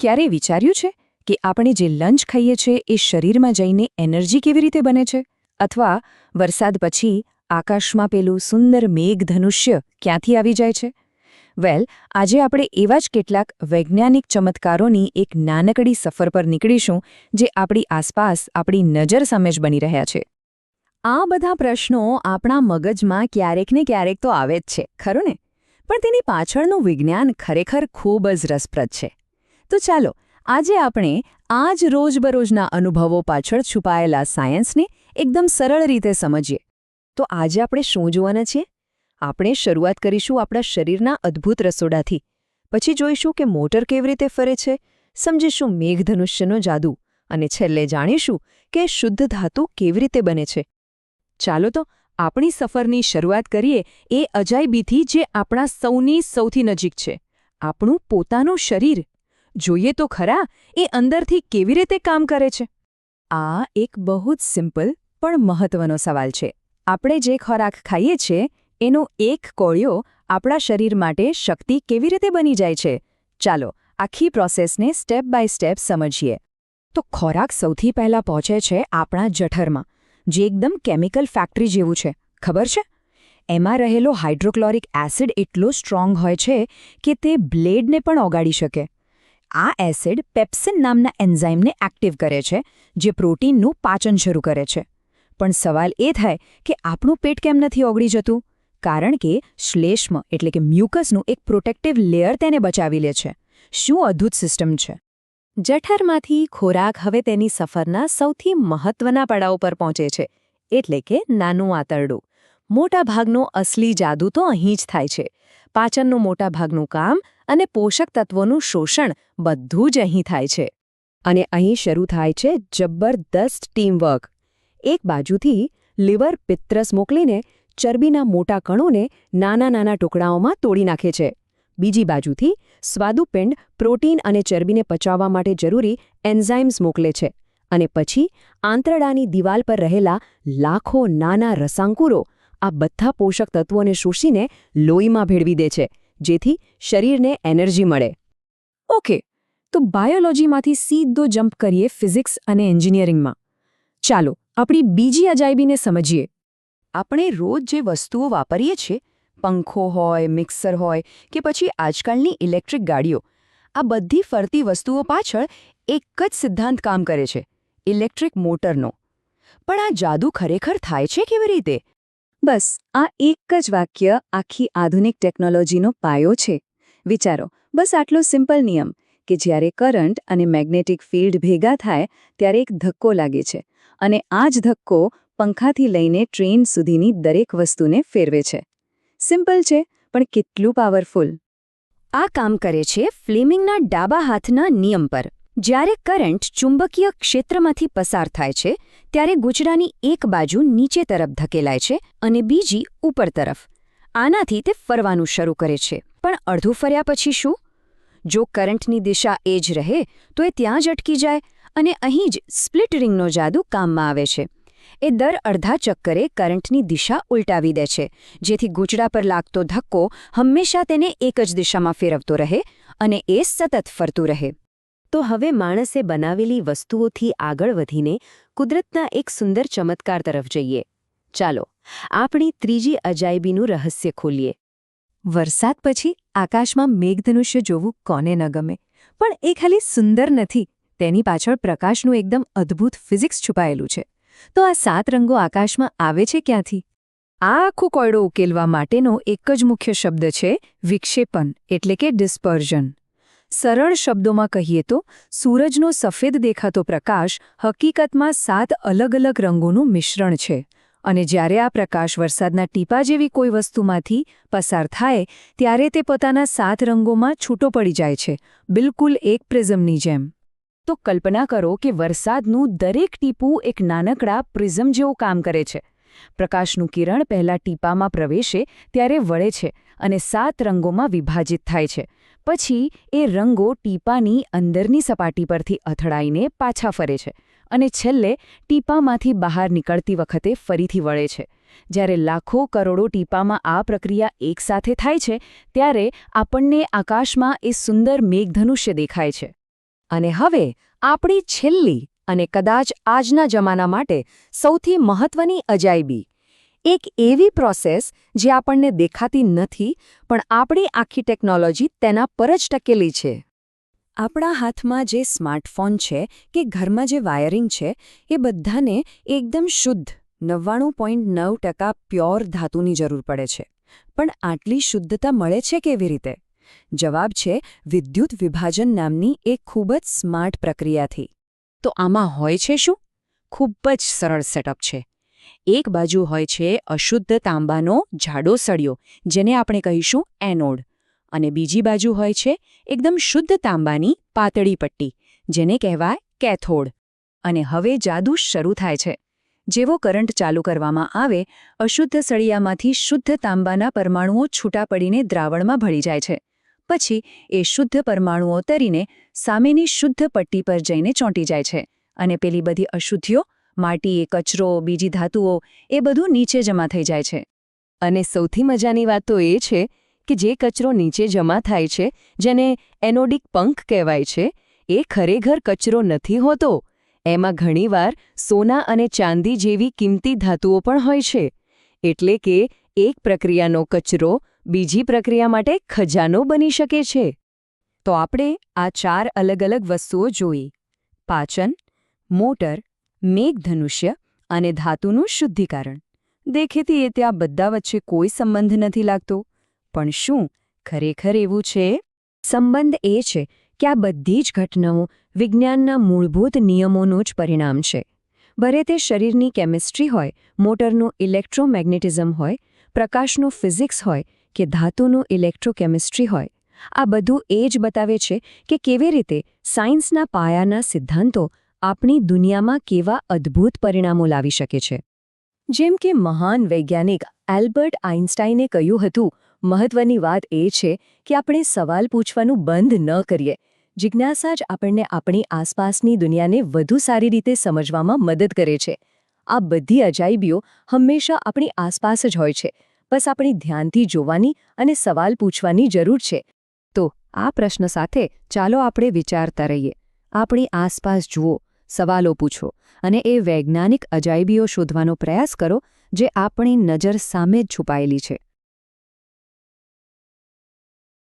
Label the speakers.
Speaker 1: ક્યારે વિચાર્યું છે કે આપણે જે લંચ ખાઈએ છીએ એ શરીરમાં જઈને એનર્જી કેવી રીતે બને છે? અથવા વરસાદ પછી આકાશમાં પેલું સુંદર મેઘધનુષ્ય ક્યાંથી આવી જાય છે? વેલ, આજે આપણે એવા જ કેટલાક વૈજ્ઞાનિક ચમત્કારોની એક નાનકડી સફર પર નીકળીશું જે આપણી આસપાસ આપણી નજર સામે જ બની રહ્યા છે. આ બધા પ્રશ્નો આપણા મગજમાં ક્યારેક ને ક્યારેક તો આવે જ છે, ખરું ને? પણ તેની પાછળનું વિજ્ઞાન ખરેખર ખૂબ જ રસપ્રદ છે. તો ચાલો, આજે આપણે આ જ રોજબરોજના અનુભવો પાછળ છુપાયેલા સાયન્સને એકદમ સરળ રીતે સમજીએ. તો આજે આપણે શું જોવાના છીએ? આપણે શરૂઆત કરીશું આપણા શરીરના અદ્ભુત રસોડાથી. પછી જોઈશું કે મોટર કેવી રીતે ફરે છે, સમજીશું મેઘધનુષ્યનો જાદુ, અને છેલ્લે જાણીશું કે શુદ્ધ ધાતુ કેવી રીતે બને છે. ચાલો તો આપણી સફરની શરૂઆત કરીએ એ અજાયબીથી જે આપણા સૌની સૌથી નજીક છે, આપણું પોતાનું શરીર. જોઈએ તો ખરા, એ અંદરથી કેવી રીતે કામ કરે છે? આ એક બહુ જ સિમ્પલ પણ મહત્વનો સવાલ છે. આપણે જે ખોરાક ખાઈએ છીએ, એનો એક કોળિયો આપણા શરીર માટે શક્તિ કેવી રીતે બની જાય છે? ચાલો, આખી પ્રોસેસને સ્ટેપ બાય સ્ટેપ સમજીએ. તો ખોરાક સૌથી પહેલાં પહોંચે છે આપણા જઠરમાં, જે એકદમ કેમિકલ ફેક્ટરી જેવું છે. ખબર છે? એમાં રહેલો હાઇડ્રોક્લોરિક એસિડ એટલો સ્ટ્રોંગ હોય છે કે તે બ્લેડને પણ ઓગાળી શકે. આ એસિડ પેપ્સિન નામના એન્ઝાઇમને એક્ટિવ કરે છે, જે પ્રોટીનનું પાચન શરૂ કરે છે. પણ સવાલ એ થાય કે આપણું પેટ કેમ નથી ઓગળી જતું? કારણ કે શ્લેષ્મ એટલે કે મ્યુકસનું એક પ્રોટેક્ટિવ લેયર તેને બચાવી લે છે. શું અદ્ભુત સિસ્ટમ છે? જઠરમાંથી ખોરાક હવે તેની સફરના સૌથી મહત્વના પડાવ પર પહોંચે છે, એટલે કે નાનું આંતરડું. મોટાભાગનો અસલી જાદુ તો અહીં જ થાય છે. પાચનનું મોટાભાગનું કામ અને પોષક તત્વોનું શોષણ બધું જ અહીં થાય છે. અને અહીં શરૂ થાય છે જબરદસ્ત ટીમવર્ક. એક બાજુથી લીવર પિત્રસ મોકલીને ચરબીના મોટા કણોને નાના નાના ટુકડાઓમાં તોડી નાખે છે. બીજી બાજુથી સ્વાદુપિંડ પ્રોટીન અને ચરબીને પચાવવા માટે જરૂરી એન્ઝાઇમ્સ મોકલે છે. અને પછી આંતરડાની દિવાલ પર રહેલા લાખો નાના રસાંકુરો આ બધા પોષક તત્વોને શોષીને લોહીમાં ભેળવી દે છે. જેથી શરીરને એનર્જી મળે. ઓકે, તો બાયોલોજીમાંથી સીધો જમ્પ કરીએ ફિઝિક્સ અને એન્જિનિયરિંગમાં. ચાલો, આપણી બીજી અજાયબીને સમજીએ. આપણે રોજ જે વસ્તુઓ વાપરીએ છીએ પંખો હોય, મિક્સર હોય, કે પછી આજકાલની ઇલેક્ટ્રિક ગાડીઓ, આ બધી ફરતી વસ્તુઓ પાછળ એક જ સિદ્ધાંત કામ કરે છે, ઇલેક્ટ્રિક મોટરનો. પણ આ જાદુ ખરેખર થાય છે કેવી રીતે? બસ, આ એક જ વાક્ય આખી આધુનિક ટેકનોલોજીનો પાયો છે. વિચારો, બસ આટલો સિમ્પલ નિયમ, કે જ્યારે કરંટ અને મેગ્નેટિક ફિલ્ડ ભેગા થાય, ત્યારે એક ધક્કો લાગે છે. અને આ જ ધક્કો પંખાથી લઈને ટ્રેન સુધીની દરેક વસ્તુને ફેરવે છે. સિમ્પલ છે, પણ કેટલું પાવરફુલ? આ કામ કરે છે ફ્લેમિંગના ડાબા હાથના નિયમ પર. જ્યારે કરંટ ચુંબકીય ક્ષેત્રમાંથી પસાર થાય છે, ત્યારે ગુચડાની એક બાજુ નીચે તરફ ધકેલાય છે અને બીજી ઉપર તરફ. આનાથી તે ફરવાનું શરૂ કરે છે. પણ અડધું ફર્યા પછી શું? જો કરંટની દિશા એ જ રહે, તો એ ત્યાં જ અટકી જાય અને અહીં જ સ્પ્લિટ રિંગનો જાદુ કામમાં આવે છે. એ દર અડધા ચક્કરે કરંટની દિશા ઉલટાવી દે છે, જેથી ગૂંચડા પર લાગતો ધક્કો હંમેશા તેને એક જ દિશામાં ફેરવતો રહે અને એ સતત ફરતું રહે. તો હવે માણસે બનાવેલી વસ્તુઓથી આગળ વધીને કુદરતના એક સુંદર ચમત્કાર તરફ જઈએ. ચાલો, આપણી ત્રીજી અજાયબીનું રહસ્ય ખોલીએ. વરસાદ પછી આકાશમાં મેઘધનુષ્ય જોવું કોને ન ગમે, પણ એ ખાલી સુંદર નથી, તેની પાછળ પ્રકાશનું એકદમ અદ્ભુત ફિઝિક્સ છુપાયેલું છે. તો આ સાત રંગો આકાશમાં આવે છે ક્યાંથી? આ આખો કોયડો ઉકેલવા માટેનો એક જ મુખ્ય શબ્દ છે વિક્ષેપન, એટલે કે ડિસ્પર્ઝન. સરળ શબ્દોમાં કહીએ તો, સૂરજનો સફેદ દેખાતો પ્રકાશ હકીકતમાં સાત અલગ અલગ રંગોનું મિશ્રણ છે. અને જ્યારે આ પ્રકાશ વરસાદના ટીપા જેવી કોઈ વસ્તુમાંથી પસાર થાય, ત્યારે તે પોતાના સાત રંગોમાં છૂટો પડી જાય છે, બિલકુલ એક પ્રિઝમની જેમ. તો કલ્પના કરો કે વરસાદનું દરેક ટીપું એક નાનકડા પ્રિઝમ જેવું કામ કરે છે. પ્રકાશનું કિરણ પહેલા ટીપામાં પ્રવેશે, ત્યારે વળે છે અને સાત રંગોમાં વિભાજિત થાય છે. પછી એ રંગો ટીપાની અંદરની સપાટી પરથી અથડાઈને પાછા ફરે છે અને છેલ્લે ટીપામાંથી બહાર નીકળતી વખતે ફરીથી વળે છે. જ્યારે લાખો કરોડો ટીપામાં આ પ્રક્રિયા એકસાથે થાય છે, ત્યારે આપણને આકાશમાં એ સુંદર મેઘધનુષ્ય દેખાય છે. અને હવે આપણી છેલ્લી અને કદાચ આજના જમાના માટે સૌથી મહત્વની અજાયબી એક એવી પ્રોસેસ જે આપણને દેખાતી નથી, પણ આપણી આખી ટેકનોલોજી તેના પર જ ટકેલી છે. આપણા હાથમાં જે સ્માર્ટફોન છે કે ઘરમાં જે વાયરિંગ છે, એ બધાને એકદમ શુદ્ધ, નવ્વાણું પોઈન્ટ નવ ટકા પ્યોર ધાતુની જરૂર પડે છે. પણ આટલી શુદ્ધતા મળે છે કેવી રીતે? જવાબ છે, વિદ્યુત વિભાજન નામની એક ખૂબ જ સ્માર્ટ પ્રક્રિયાથી. તો આમાં હોય છે શું? ખૂબ જ સરળ સેટઅપ છે. એક બાજુ હોય છે અશુદ્ધ તાંબાનો જાડો સળિયો, જેને આપણે કહીશું એનોડ. અને બીજી બાજુ હોય છે એકદમ શુદ્ધ તાંબાની પાતળી પટ્ટી, જેને કહેવાય કેથોડ. અને હવે જાદુ શરૂ થાય છે. જેવો કરંટ ચાલુ કરવામાં આવે, અશુદ્ધ સળિયામાંથી શુદ્ધ તાંબાના પરમાણુઓ છૂટા પડીને દ્રાવણમાં ભળી જાય છે. પછી એ શુદ્ધ પરમાણુઓ તરીને સામેની શુદ્ધ પટ્ટી પર જઈને ચોંટી જાય છે. અને પેલી બધી અશુદ્ધિઓ માટી કચરો, બીજી ધાતુઓ, એ બધું નીચે જમા થઈ જાય છે. અને સૌથી મજાની વાત તો એ છે કે જે કચરો નીચે જમા થાય છે, જેને એનોડિક પંખ કહેવાય છે, એ ખરેખર કચરો નથી હોતો. એમાં ઘણીવાર સોના અને ચાંદી જેવી કિંમતી ધાતુઓ પણ હોય છે. એટલે કે એક પ્રક્રિયાનો કચરો બીજી પ્રક્રિયા માટે ખજાનો બની શકે છે. તો આપણે આ ચાર અલગ અલગ વસ્તુઓ જોઈ. પાચન, મોટર મેઘધનુષ્ય અને ધાતુનું શુદ્ધિકરણ. દેખેતી એ ત્યાં બધા વચ્ચે કોઈ સંબંધ નથી લાગતો. પણ શું ખરેખર એવું છે? સંબંધ એ છે કે આ બધી જ ઘટનાઓ વિજ્ઞાનના મૂળભૂત નિયમોનું જ પરિણામ છે. ભલે તે શરીરની કેમિસ્ટ્રી હોય, મોટરનું ઇલેક્ટ્રોમેગ્નેટિઝમ હોય, પ્રકાશનું ફિઝિક્સ હોય કે ધાતુનું ઇલેક્ટ્રોકેમિસ્ટ્રી હોય, આ બધું એ જ બતાવે છે કે કેવી રીતે સાયન્સના પાયાના સિદ્ધાંતો આપણી દુનિયામાં કેવા અદ્ભુત પરિણામો લાવી શકે છે. જેમ કે મહાન વૈજ્ઞાનિક એલ્બર્ટ આઇન્સ્ટાઈને કહ્યું હતું, મહત્વની વાત એ છે કે આપણે સવાલ પૂછવાનું બંધ ન કરીએ. જિજ્ઞાસા જ આપણને આપણી આસપાસની દુનિયાને વધુ સારી રીતે સમજવામાં મદદ કરે છે. આ બધી અજાયબીઓ હંમેશા આપણી આસપાસ જ હોય છે. બસ આપણે ધ્યાનથી જોવાની અને સવાલ પૂછવાની જરૂર છે. તો આ પ્રશ્ન સાથે ચાલો આપણે વિચારતા રહીએ. આપણી આસપાસ જુઓ સવાલો પૂછો અને એ વૈજ્ઞાનિક અજાયબીઓ શોધવાનો પ્રયાસ કરો જે આપણી નજર સામે જ છુપાયેલી છે.